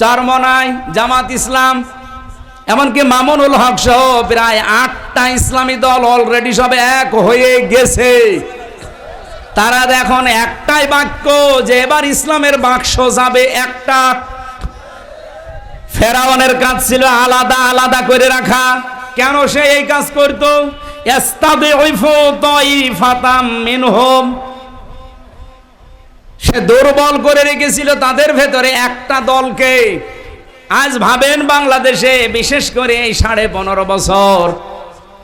চরমনাই জামাত ইসলাম, এমনকি মামুনুল হক সহ প্রায় আটটা ইসলামী দল অলরেডি সব এক হয়ে গেছে। তারা এখন একটাই বাক্য যে এবার ইসলামের বাক্স যাবে একটা। ফেরাওয়ানের কাজ ছিল আলাদা আলাদা করে রাখা। কেন সে এই কাজ করতো? ইস্তাদিউফু তাইফাতাম মিনহুম। সে দুর্বল করে রেখেছিল তাদের ভেতরে একটা দলকে। আজ ভাবেন বাংলাদেশে, বিশেষ করে এই সাড়ে পনেরো বছর,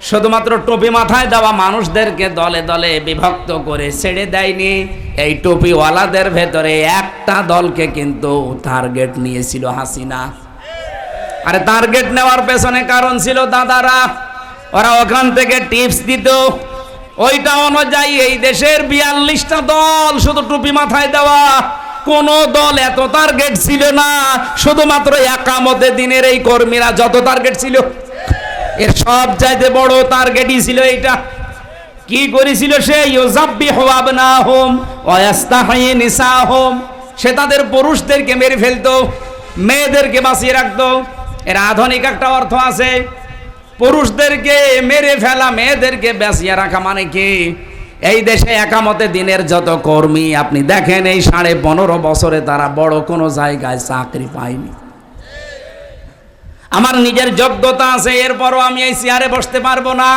শুধুমাত্র টুপি মাথায় দেওয়া মানুষদেরকে দলে দলে বিভক্ত করে ছেড়ে দেয়নি। এই টুপিওয়ালাদের ভেতরে একটা দলকে কিন্তু টার্গেট নিয়েছিল হাসিনা। আরে টার্গেট নেওয়ার পেছনে কারণ ছিল দাদারা। ওরা ওখান থেকে টিপস দিত। ওইটা অনুযায়ী এই দেশের বিয়াল্লিশটা দল শুধু টুপি মাথায় দেওয়া। কোন দল এত টার্গেট ছিল না। শুধুমাত্র একামতে দিনের এই কর্মীরা যত টার্গেট ছিল, এর সব চাইতে বড় টার্গেটই ছিল এইটা। কি করেছিল সে? ইউজাব্বি হওয়াব না হোম অয়াস্তাহাই নিসা হোম সে তাদের পুরুষদেরকে মেরে ফেলতো, মেয়েদেরকে বাঁচিয়ে রাখতো। এর আধুনিক একটা অর্থ আছে পুরুষদেরকে মেরে ফেলা, মেয়েদেরকে বাঁচিয়ে রাখা মানে কি? এই দেশে একামতে দিনের যত কর্মী, আপনি দেখেন এই সাড়ে পনেরো বছরে তারা বড় কোনো জায়গায় চাকরি পায়নি। আমার নিজের যোগ্যতা আছে, এরপরও আমি এই চেয়ারে বসতে পারব না।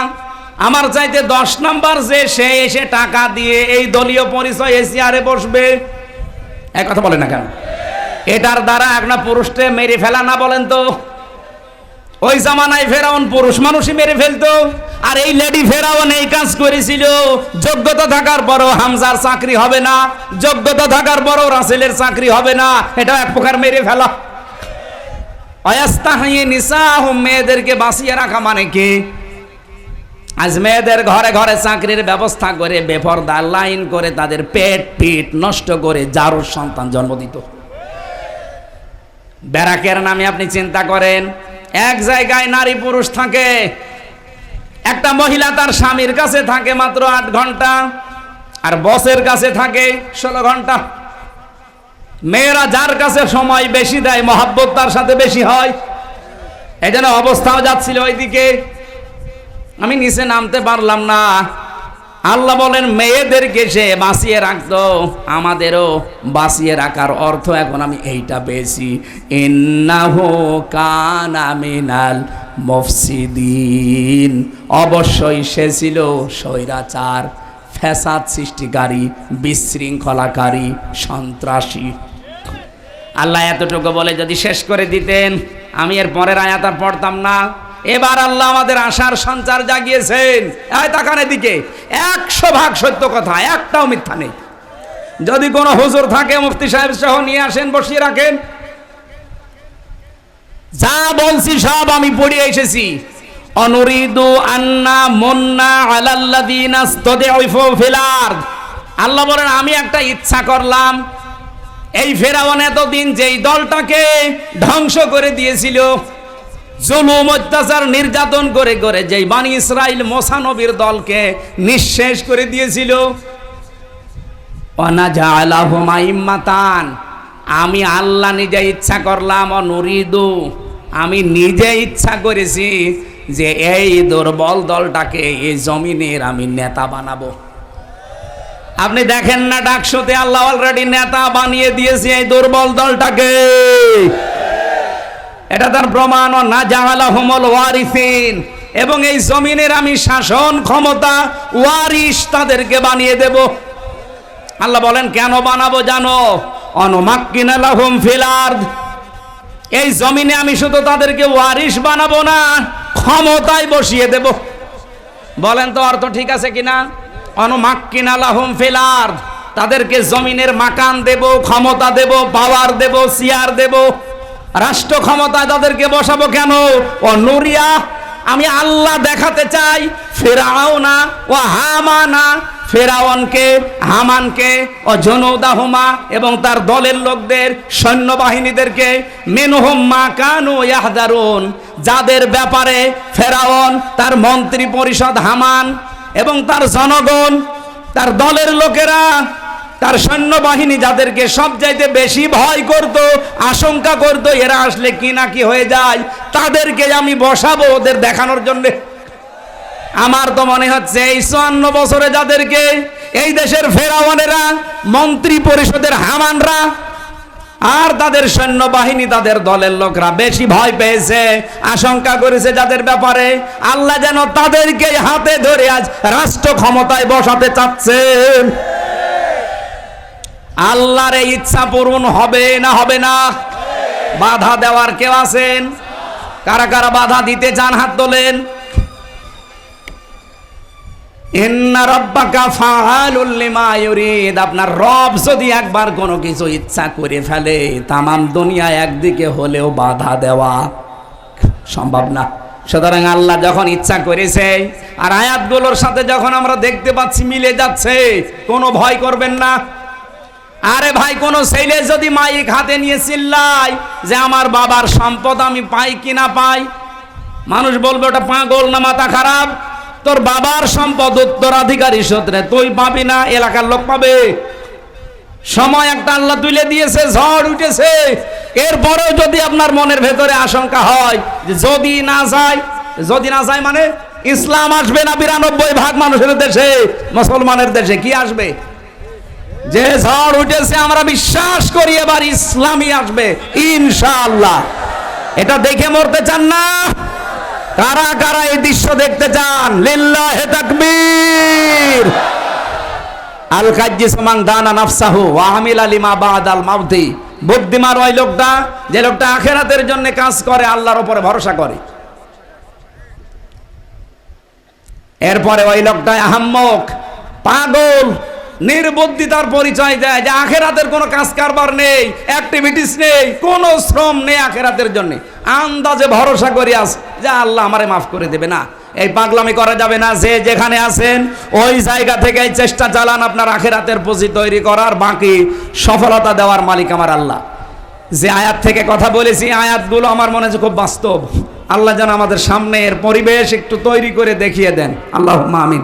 আমার চাইতে দশ নাম্বার যে, সে এসে টাকা দিয়ে এই দলীয় পরিচয় এই চেয়ারে বসবে। এক কথা বলে না কেন? এটার দ্বারা একটা পুরুষকে মেরে ফেলা না বলেন তো? ওই জামানায় ফেরাউন পুরুষ মানুষই মেরে ফেলতো, আর এই লেডি ফেরাউন এই কাজ করেছিল। যোগ্যতা থাকার পরও হামজার চাকরি হবে না, যোগ্যতা থাকার পরও রাসেলের চাকরি হবে না, এটা এক প্রকার মেরে ফেলা। অয়াস্তাহিয়ে নিসাহ, মেয়েদেরকে বাঁচিয়ে রাখা মানে কি? আজ মেয়েদের ঘরে ঘরে চাকরির ব্যবস্থা করে বেপরদা লাইন করে তাদের পেট পিট নষ্ট করে জারুর সন্তান জন্ম দিত। ব্যারাকের নামে আপনি চিন্তা করেন এক জায়গায় নারী পুরুষ থাকে, একটা মহিলা তার স্বামীর কাছে থাকে মাত্র আট ঘণ্টা, আর বসের কাছে থাকে ষোলো ঘণ্টা। মেয়েরা যার কাছে সময় বেশি দেয়, মহাব্বত তার সাথে বেশি হয়। এই জন্য অবস্থাও যাচ্ছিল ওইদিকে। আমি নিচে নামতে পারলাম না। আল্লাহ বলেন, মেয়েদেরকে সে বাঁচিয়ে রাখতো, আমাদেরও বাঁচিয়ে রাখার অর্থ এখন আমি এইটা পেয়েছি। ইন্নাহু কানা মিনাল মফসিদিন। অবশ্যই সে ছিল স্বৈরাচার, ফ্যাসাদ সৃষ্টিকারী, বিশৃঙ্খলাকারী, সন্ত্রাসী। আল্লাহ এতটুকু বলে যদি শেষ করে দিতেন, আমি এর পরের আয়াত আর পড়তাম না। এবার আল্লাহ আমাদের আশার সঞ্চার জাগিয়েছেন। এই তাকানের দিকে একশো ভাগ সত্য কথা, একটাও মিথ্যা নেই। যদি কোনো হুজুর থাকে, মুফতি সাহেব সহ নিয়ে আসেন, বসিয়ে রাখেন। যা বলছি সব আমি পড়ে এসেছি। অনুরিদু আন্না মুন্না আলাল্লাযিনা ইসতাদিফু ফিল আরদ। আল্লাহ বলেন, আমি একটা ইচ্ছা করলাম, এই ফেরাউন এতদিন যেই দলটাকে ধ্বংস করে দিয়েছিল জুলুম, অত্যাচার, নির্যাতন করে করে যেই বানি ইসরাইল মোসানবীর দলকে নিঃশেষ করে দিয়েছিল। আমি আল্লাহ নিজে ইচ্ছা করলাম অনুরিদু আমি নিজে ইচ্ছা করেছি যে এই দুর্বল দলটাকে এই জমিনের আমি নেতা বানাবো। আপনি দেখেন না ডাকশোতে আল্লাহ অলরেডি নেতা বানিয়ে দিয়েছে এই দুর্বল দলটাকে। এটা তার প্রমাণ না জাহালা হোমল ওয়ারিসিন। এবং এই জমিনের আমি শাসন ক্ষমতা ওয়ারিস তাদেরকে বানিয়ে দেব। আল্লাহ বলেন, কেন বানাবো জানো? অনমাক্কিনালাহুম ফিলার্দ এই জমিনে আমি শুধু তাদেরকে ওয়ারিস বানাবো না, ক্ষমতায় বসিয়ে দেব। বলেন তো, অর্থ ঠিক আছে কিনা অনুমাক্কিনালাহুম ফিলার্দ তাদেরকে জমিনের মাকান দেব, ক্ষমতা দেব, পাওয়ার দেব চেয়ার দেব। রাষ্ট্র ক্ষমতায় তাদেরকে বসাবো কেন? ও নুরিয়া, আমি আল্লাহ দেখাতে চাই ফেরাও না ও হামানা। ফেরাওয়ানকে হামানকে ও জনৌদাহুমা এবং তার দলের লোকদের, সৈন্যবাহিনীদেরকে মেনুহম মা কানু ইয়াহদারুন। যাদের ব্যাপারে ফেরাওন তার মন্ত্রী পরিষদ হামান এবং তার জনগণ, তার দলের লোকেরা তার সৈন্যবাহিনী যাদেরকে সব চাইতে বেশি ভয় করত, আশঙ্কা করত, এরা আসলে কি না কি হয়ে যায়, তাদেরকে আমি বসাবো ওদের দেখানোর জন্য। আমার তো মনে হচ্ছে এই চুয়ান্ন বছরে যাদেরকে এই দেশের ফেরাওয়ানেরা, মন্ত্রী পরিষদের হামানরা, আর তাদের সৈন্যবাহিনী, তাদের দলের লোকরা বেশি ভয় পেয়েছে, আশঙ্কা করেছে যাদের ব্যাপারে। আল্লাহ যেন তাদেরকে হাতে ধরে আজ রাষ্ট্র ক্ষমতায় বসাতে চাচ্ছেন। আল্লাহর ইচ্ছা পূরণ হবে না হবে না? বাধা দেওয়ার কেউ আছেন? কারা কারা বাধা দিতে চান হাত তোলেন? আপনার একবার কোনো কিছু ইচ্ছা করে ফেলে একদিকে হলেও বাধা দেওয়া সম্ভব না। সুতরাং আল্লাহ যখন ইচ্ছা করেছে, আর আয়াতগুলোর সাথে যখন আমরা দেখতে পাচ্ছি, মিলে যাচ্ছে, কোনো ভয় করবেন না। আরে ভাই, কোন ছেলে যদি মাইক হাতে নিয়ে চিল্লাই যে আমার বাবার সম্পদ আমি পাই কি না পাই? মানুষ বলবে, ওটা পাগল না মাথা খারাপ? তোর বাবার সম্পদ উত্তরাধিকারী সূত্রে। তুই পাবি না, এলাকার লোক পাবে। সময় একটা আল্লাহ তুলে দিয়েছে, ঝড় উঠেছে। এরপরেও যদি আপনার মনের ভেতরে আশঙ্কা হয় যদি না যায়, যদি না যায় মানে ইসলাম আসবে না বিরানব্বই ভাগ মানুষের দেশে, মুসলমানের দেশে, কি আসবে? যে ঝড় উঠেছে, আমরা বিশ্বাস করি এবার ইসলামই আসবে, ইনশাআল্লাহ। এটা দেখে মরতে চান না? কারা কারা এই দৃশ্য দেখতে চান? লিল্লাহে তাকবীর। আল কাজ্জি সমান দানা নাফসাহু, ওয়া আমিল আলিমা বাদ আল মাউতি। বুদ্ধিমান ওই লোকটা, যে লোকটা আখেরাতের জন্য কাজ করে, আল্লাহর উপরে ভরসা করে। এরপরে ওই লোকটা আহাম্মক, পাগল নির্বুদ্ধিতার পরিচয় দেয় যে আখেরাতের কোনো কাজ কারবার নেই অ্যাক্টিভিটিস নেই, কোনো শ্রম নেই আখেরাতের জন্য। আন্দাজে ভরসা করি আস যে আল্লাহ আমারে মাফ করে দেবে না। এই পাগলামি করা যাবে না, যে যেখানে আছেন, ওই জায়গা থেকে চেষ্টা চালান আপনার আখেরাতের পুঁজি তৈরি করার, বাকি সফলতা দেওয়ার মালিক আমার আল্লাহ। যে আয়াত থেকে কথা বলেছি আয়াতগুলো আমার মনে হচ্ছে খুব বাস্তব। আল্লাহ যেন আমাদের সামনে এর পরিবেশ একটু তৈরি করে দেখিয়ে দেন। আল্লাহ আমিন।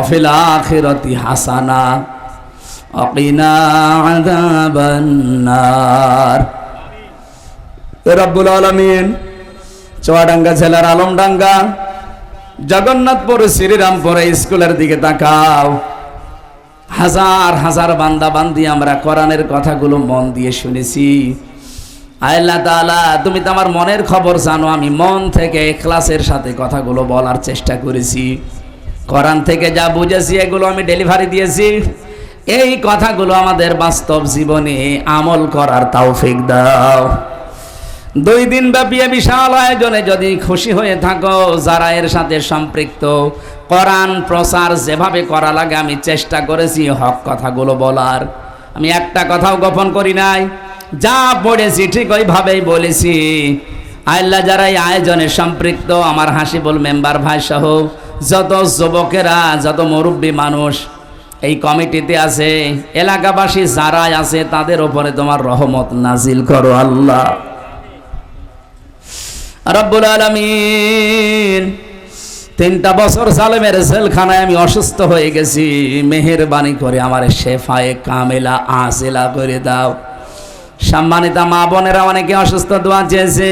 অফিল আখিরতি হাসানা রব্বুল আলামিন, চুয়াডাঙ্গা জেলার আলমডাঙ্গা, জগন্নাথপুর, শ্রীরামপুর স্কুলের দিকে তাকাও। হাজার হাজার বান্দা বান্দি আমরা কোরআনের কথাগুলো মন দিয়ে শুনেছি। আল্লাহ তাআলা, তুমি তো আমার মনের খবর জানো, আমি মন থেকে ক্লাসের সাথে কথাগুলো বলার চেষ্টা করেছি। কোরআন থেকে যা বুঝেছি, এগুলো আমি ডেলিভারি দিয়েছি। এই কথাগুলো আমাদের বাস্তব জীবনে আমল করার তৌফিক দাও। দুই দিন ব্যাপী বিশাল আয়োজনে যদি খুশি হয়ে থাকো, যারা এর সাথে সম্পৃক্ত, কোরআন প্রচার যেভাবে করা লাগে, আমি চেষ্টা করেছি হক কথাগুলো বলার। আমি একটা কথাও গোপন করি নাই, যা পড়েছি ঠিক ওইভাবেই বলেছি। আল্লাহ যারা এই আয়োজনে সম্পৃক্ত, আমার হাসিবুল মেম্বার ভাই সহ যত যুবকেরা, যত মুরব্বী মানুষ, এই কমিটিতে আছে, এলাকাবাসী যারা আছে, তাদের উপরে তোমার রহমত নাজিল করো আল্লাহ। রব্বুল আলমিন, তিনটা বছর সালেমের জেলখানায় আমি অসুস্থ হয়ে গেছি। মেহেরবানি করে আমার শেফায়ে কামেলা আসেলা করে দাও। সম্মানিতা মা বোনেরা, অনেকে অসুস্থ দোয়া চেয়েছে,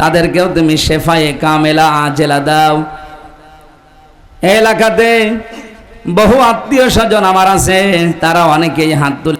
তাদেরকেও তুমি শেফায়ে কামেলা আজেলা দাও। এলাকাতে বহু আত্মীয় স্বজন আমার আছে তারা অনেকেই হাত তুলে